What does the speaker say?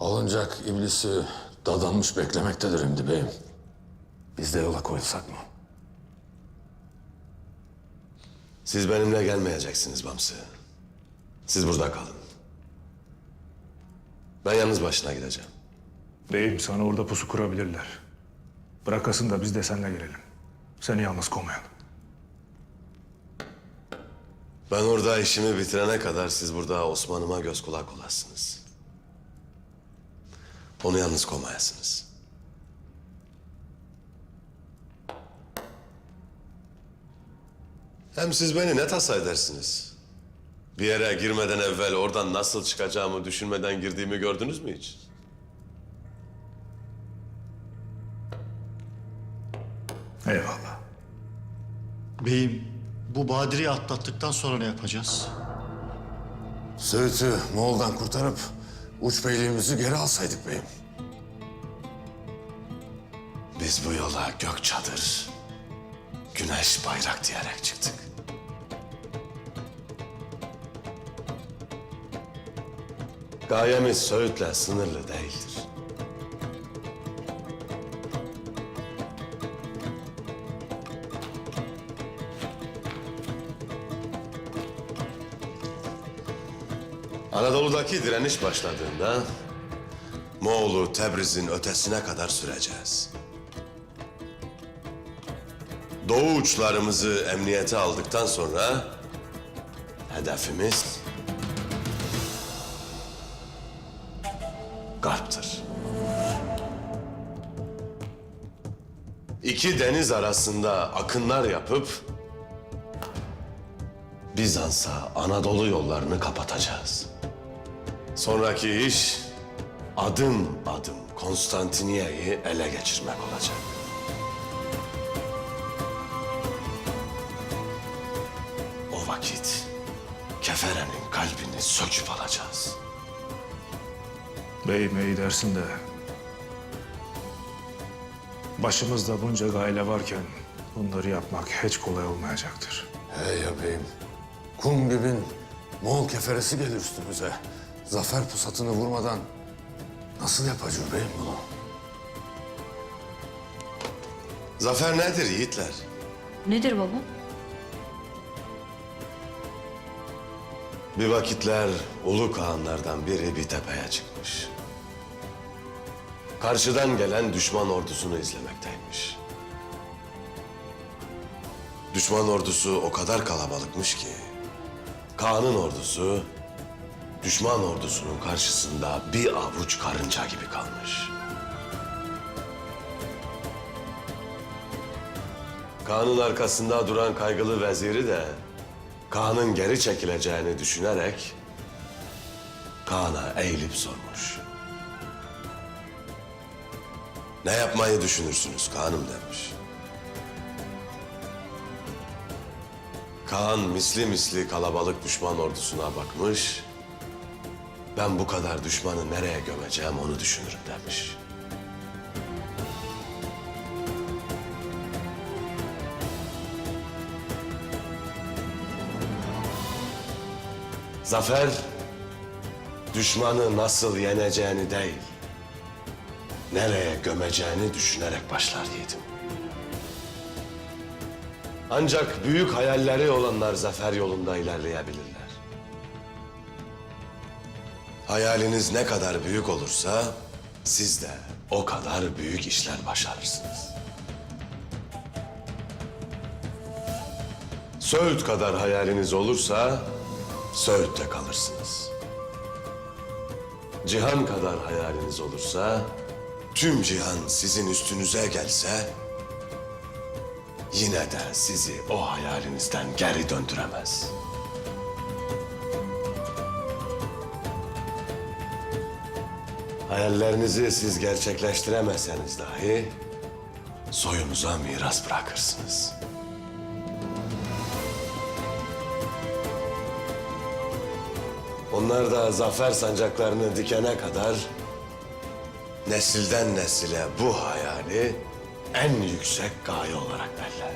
Alınacak iblisi dadanmış beklemektedir şimdi beyim. Biz de yola koyulsak mı? Siz benimle gelmeyeceksiniz Bamsı. Siz burada kalın. Ben yalnız başına gideceğim. Beyim sana orada pusu kurabilirler. Bırakasın da biz de seninle gelelim. Seni yalnız koymayalım. Ben orada işimi bitirene kadar siz burada Osman'ıma göz kulak olasınız. Onu yalnız koymayasınız. Hem siz beni ne tasa edersiniz? Bir yere girmeden evvel oradan nasıl çıkacağımı düşünmeden girdiğimi gördünüz mü hiç? Eyvallah. Beyim, bu Badiri'yi atlattıktan sonra ne yapacağız? Söğüt'ü Moğol'dan kurtarıp uç beyliğimizi geri alsaydık beyim. Biz bu yola gök çadır, güneş bayrak diyerek çıktık. Gayemiz Söğüt'le sınırlı değildir. Anadolu'daki direniş başladığında Moğol'u Tebriz'in ötesine kadar süreceğiz. Doğu uçlarımızı emniyete aldıktan sonra hedefimiz Garp'tır. İki deniz arasında akınlar yapıp Bizans'a Anadolu yollarını kapatacağız. Sonraki iş adım adım Konstantiniyye'yi ele geçirmek olacak. O vakit Kefere'nin kalbini söküp alacağız. Beyim iyi dersin de... Başımızda bunca gayle varken bunları yapmak hiç kolay olmayacaktır. Hey ya beyim. Kum gibin Moğol keferesi gelir üstümüze. Zafer pusatını vurmadan nasıl yapacağız beyim bunu? Zafer nedir yiğitler? Nedir baba? Bir vakitler ulu kağanlardan biri bir tepeye çıkmış. Karşıdan gelen düşman ordusunu izlemekteymiş. Düşman ordusu o kadar kalabalıkmış ki... ...Kaan'ın ordusu... ...düşman ordusunun karşısında bir avuç karınca gibi kalmış. Kaan'ın arkasında duran kaygılı veziri de... Kaan'ın geri çekileceğini düşünerek Kaan'a eğilip sormuş. Ne yapmayı düşünürsünüz Kaan'ım demiş. Kaan misli misli kalabalık düşman ordusuna bakmış. Ben bu kadar düşmanı nereye gömeceğim onu düşünürüm demiş. Zafer, düşmanı nasıl yeneceğini değil, nereye gömeceğini düşünerek başlar yiğidim. Ancak büyük hayalleri olanlar zafer yolunda ilerleyebilirler. Hayaliniz ne kadar büyük olursa, siz de o kadar büyük işler başarırsınız. Söğüt kadar hayaliniz olursa, Söğüt'te kalırsınız. Cihan kadar hayaliniz olursa, tüm cihan sizin üstünüze gelse, yine de sizi o hayalinizden geri döndüremez. Hayallerinizi siz gerçekleştiremezseniz dahi soyunuza miras bırakırsınız. Onlar da zafer sancaklarını dikene kadar nesilden nesile bu hayali en yüksek gaye olarak derler.